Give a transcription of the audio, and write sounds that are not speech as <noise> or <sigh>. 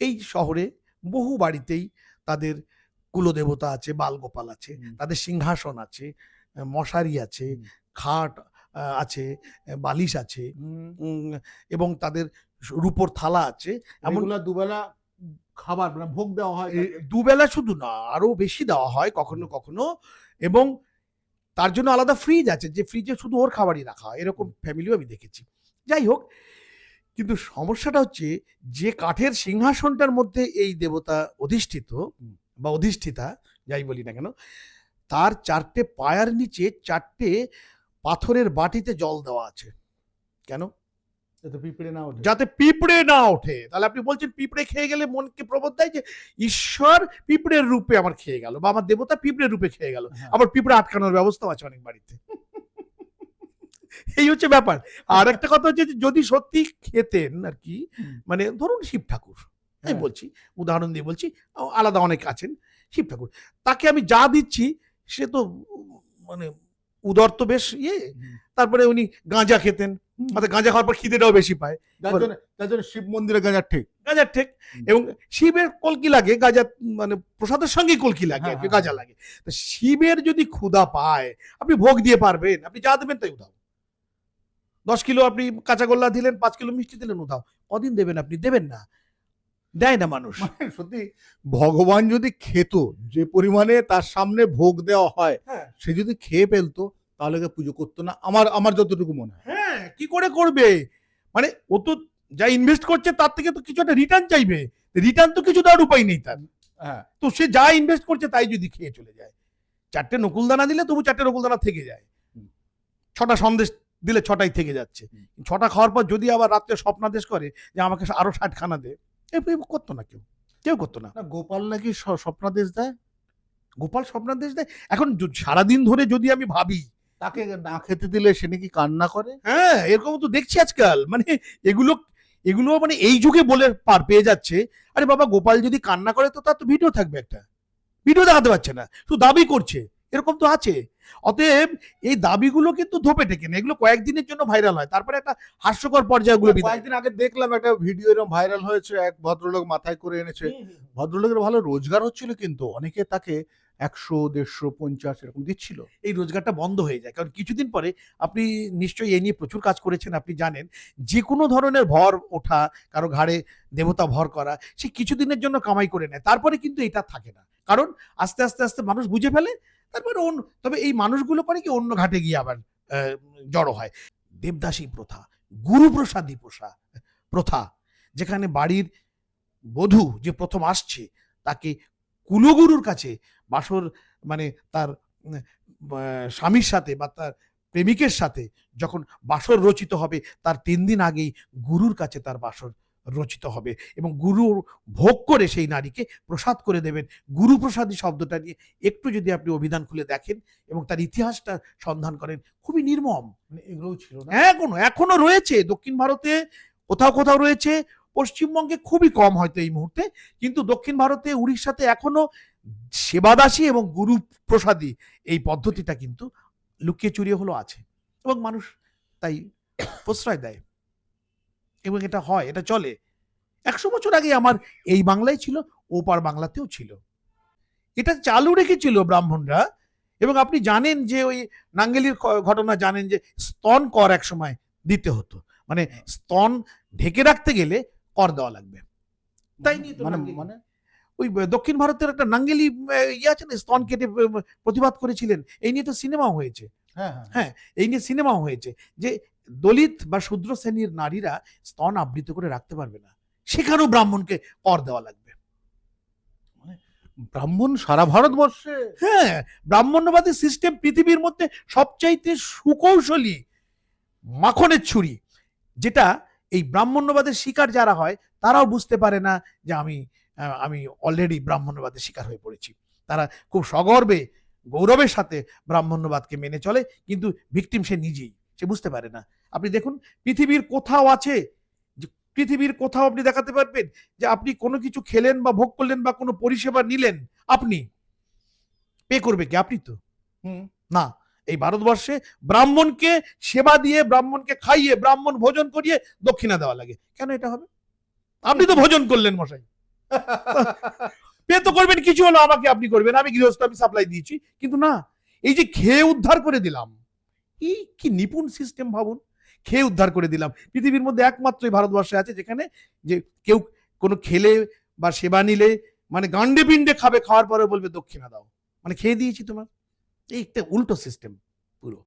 এই শহরে বহু বাড়িতেই তাদের কুলদেবতা আছে বালগোপাল আছে তাদের সিংহাসন আছে মশারি আছে খাট আছে বালিশ আছে এবং তাদের রূপোর থালা আছে এমন দুবেলা খাবার মানে ভোগ দেওয়া হয় দুবেলা শুধু না আরও বেশি দেওয়া হয় কখনো কখনো এবং তার জন্য আলাদা ফ্রিজ আছে যে ফ্রিজে শুধু ওর খাবারই রাখা হয় এরকম ফ্যামিলিও আমি দেখেছি। যাই হোক কিন্তু সমস্যাটা হচ্ছে যে কাঠের সিংহাসনটার মধ্যে এই দেবতা অধিষ্ঠিত বা অধিষ্ঠিতা যাই বলি না কেন তার চারটে পায়ার নিচে চারটে পাথরের বাটিতে জল দেওয়া আছে। কেন? যাতে পিঁপড়ে না ওঠে। যাতে পিঁপড়ে না ওঠে। তাহলে আপনি বলছেন পিঁপড়ে খেয়ে গেলে মনকে প্রবোধ দেয় যে ঈশ্বর পিঁপড়ের রূপে আমার খেয়ে গেল বা আমার দেবতা পিঁপড়ের রূপে খেয়ে গেল। হ্যাঁ। আবার পিঁপড়ে আটকানোর ব্যবস্থাও আছে অনেক বাড়িতে। এই হচ্ছে ব্যাপার। আর একটা কথা হচ্ছে যদি সত্যি খেতেন আর কি মানে ধরুন শিব ঠাকুর আমি হ্যাঁ। বলছি উদাহরণ দিয়ে বলছি আলাদা অনেক আছেন শিব ঠাকুর। তাকে আমি যা দিচ্ছি সে তো মানে উদর তো বেশ ইয়ে তারপরে উনি গাঁজা খেতেন। অর্থাৎ গাঁজা খাওয়ার পর খিদেটাও বেশি পায়। যার জন্য শিব মন্দিরে গাঁজার ঠেক। গাঁজার ঠেক। এবং শিবের কলকি লাগে গাঁজা মানে প্রসাদের সঙ্গে কলকি লাগে হ্যাঁ, আর কি, হ্যাঁ, লাগে। তো শিবের যদি ক্ষুধা পায় আপনি ভোগ দিয়ে পারবেন আপনি যা দেবেন তাই উধাও দশ কিলো আপনি কাঁচা গোল্লা দিলেন পাঁচ কিলো মিষ্টি দিলেন উধাও। কদিন দেবেন আপনি? দেবেন না। দেয় না মানুষ। মানে সত্যি ভগবান যদি খেত যে পরিমাণে তার সামনে ভোগ দেওয়া হয় হ্যাঁ। সে যদি খেয়ে ফেলতো তাহলে পুজো করতো না। আমার আমার যতটুকু মনে হয়। হ্যাঁ কি করে করবে? মানে ও তো যা ইনভেস্ট করছে তার থেকে তো কিছু একটা রিটার্ন চাইবে। রিটার্ন তো কিছু দেওয়ার উপায় নেই তার। হ্যাঁ। তো সে যা ইনভেস্ট করছে তাই যদি খেয়ে চলে যায়। চারটে নকুলদানা দিলে তবু চারটে নকুলদানা থেকে যায়। ছটা সন্দেশ দিলে ছটাই থেকে যাচ্ছে। ছটা খাওয়ার পর যদি আবার রাত্রে স্বপ্নাদেশ করে যে আমাকে আরও ষাট খানা দে করতো না কেউ। কেউ করতো না। না গোপাল নাকি স্বপ্নাদেশ দেয়? গোপাল স্বপ্নাদেশ দেয়? এখন সারাদিন ধরে যদি আমি ভাবি তাকে না খেতে দিলে সে নাকি কান্না করে? হ্যাঁ এরকম তো দেখছি আজকাল। মানে এগুলো এগুলো মানে এই যুগে বলে পার পেয়ে যাচ্ছে। আরে বাবা গোপাল যদি কান্না করে তো তার তো ভিডিও থাকবে একটা। ভিডিও দেখাতে পারছে না। শুধু দাবি করছে। এরকম তো আছে। অতএব এই দাবিগুলো কিন্তু ধোপে টেকে না এগুলো কয়েকদিনের জন্য ভাইরাল হয়। তারপরে একটা হাস্যকর পর্যায়গুলো কয়েকদিন আগে দেখলাম একটা ভিডিও এরকম ভাইরাল হয়েছে। এক ভদ্রলোক মাথায় করে এনেছে। ভদ্রলোকের ভালো রোজগার হচ্ছিল কিন্তু। অনেকে তাকে একশো দেড়শো পঞ্চাশ এরকম দিচ্ছিল। এই রোজগারটা বন্ধ হয়ে যায়। কারণ কিছুদিন পরে আপনি নিশ্চয়ই এই নিয়ে প্রচুর কাজ করেছেন আপনি জানেন। যে কোনো ধরনের ভর ওঠা কারও ঘাড়ে দেবতা ভর করা সে কিছুদিনের জন্য কামাই করে নেয়। তারপরে কিন্তু এটা থাকে না। কারণ আস্তে আস্তে আস্তে মানুষ বুঝে ফেলে তারপরে অন্য, তবে এই মানুষগুলো করে কি অন্য ঘাটে গিয়ে আবার জড়ো হয়। দেবদাসী প্রথা, গুরুপ্রসাদী প্রসা, প্রথা, যেখানে বাড়ির বধূ যে প্রথম আসছে, তাকে কুলগুরুর কাছে বাসর মানে তার স্বামীর সাথে বা তার প্রেমিকের সাথে যখন বাসর রচিত হবে, তার তিন দিন আগেই গুরুর কাছে তার বাসর রচিত হবে এবং গুরু ভোগ করে সেই নারীকে প্রসাদ করে দেবেন। গুরু প্রসাদী শব্দটা নিয়ে একটু যদি আপনি অভিধান খুলে দেখেন এবং তার ইতিহাসটা সন্ধান করেন খুবই নির্মম। মানে এগুলোও ছিল না? এখনও এখনও রয়েছে। দক্ষিণ ভারতে কোথাও কোথাও রয়েছে। পশ্চিমবঙ্গে খুবই কম হয়তো এই মুহূর্তে। কিন্তু দক্ষিণ ভারতে উড়িষ্যাতে এখনও সেবাদাসী এবং গুরু প্রসাদী এই পদ্ধতিটা কিন্তু লুকিয়ে চুরিয়ে হলো আছে এবং মানুষ তাই প্রশ্রয় দেয়। এবং এটা হয় এটা চলে। একশো বছর আগে আমার এই বাংলায় ছিল ওপার বাংলাতেও ছিল। এটা চালু রেখেছিল ব্রাহ্মণরা এবং আপনি জানেন যে ওই নাঙ্গেলির ঘটনা জানেন যে স্তন কর এক সময় দিতে হতো। মানে স্তন ঢেকে রাখতে গেলে কর দেওয়া লাগবে। তাই নিয়ে মানে মানে? ওই দক্ষিণ ভারতের একটা নাঙ্গেলি ইয়ে আছে না স্তন কেটে প্রতিবাদ করেছিলেন। এই নিয়ে তো সিনেমাও হয়েছে। হ্যাঁ হ্যাঁ। হ্যাঁ এই নিয়ে সিনেমাও হয়েছে যে দলিত বা শূদ্র শ্রেণির নারীরা স্তন আবৃত করে রাখতে পারবে না। সেখানেও ব্রাহ্মণকে কর দেওয়া লাগবে। ব্রাহ্মণ সারা ভারতবর্ষে? হ্যাঁ ব্রাহ্মণ্যবাদী সিস্টেম পৃথিবীর মধ্যে সবচাইতে সুকৌশলী মাখনের ছুরি যেটা এই ব্রাহ্মণ্যবাদের শিকার যারা হয় তারাও বুঝতে পারে না যে আমি আমি অলরেডি ব্রাহ্মণ্যবাদের শিকার হয়ে পড়েছি। তারা খুব সগর্বে গৌরবের সাথে ব্রাহ্মণ্যবাদকে মেনে চলে কিন্তু ভিকটিম সে নিজেই সে বুঝতে পারে না। আপনি দেখুন পৃথিবীর কোথাও আছে যে পৃথিবীর কোথাও আপনি দেখাতে পারবেন যে আপনি কোনো কিছু খেলেন বা ভোগ করলেন বা কোনো পরিষেবা নিলেন আপনি। পে করবে কি? আপনি তো। হুম। না এই ভারতবর্ষে ব্রাহ্মণকে সেবা দিয়ে ব্রাহ্মণকে খাইয়ে ব্রাহ্মণ ভোজন করিয়ে দক্ষিণা দেওয়া লাগে। কেন এটা হবে? আপনি তো ভোজন করলেন মশাই। <laughs> পে তো করবেন কিছু হলো আমাকে আপনি করবেন আমি গৃহস্থ আমি সাপ্লাই দিয়েছি। কিন্তু না এই যে খেয়ে উদ্ধার করে দিলাম এই কি নিপুণ সিস্টেম ভাবুন। খেয়ে উদ্ধার করে দিলাম? পৃথিবীর মধ্যে একমাত্রই ভারতবর্ষে আছে যেখানে যে কেউ কোনো খেলে বা সেবা নিলে মানে গান্ডে পিণ্ডে খাবে, খাওয়ার পরে বলবে দক্ষিণা দাও। মানে খেয়ে দিয়েছি তোমার। এই একটা উল্টো সিস্টেম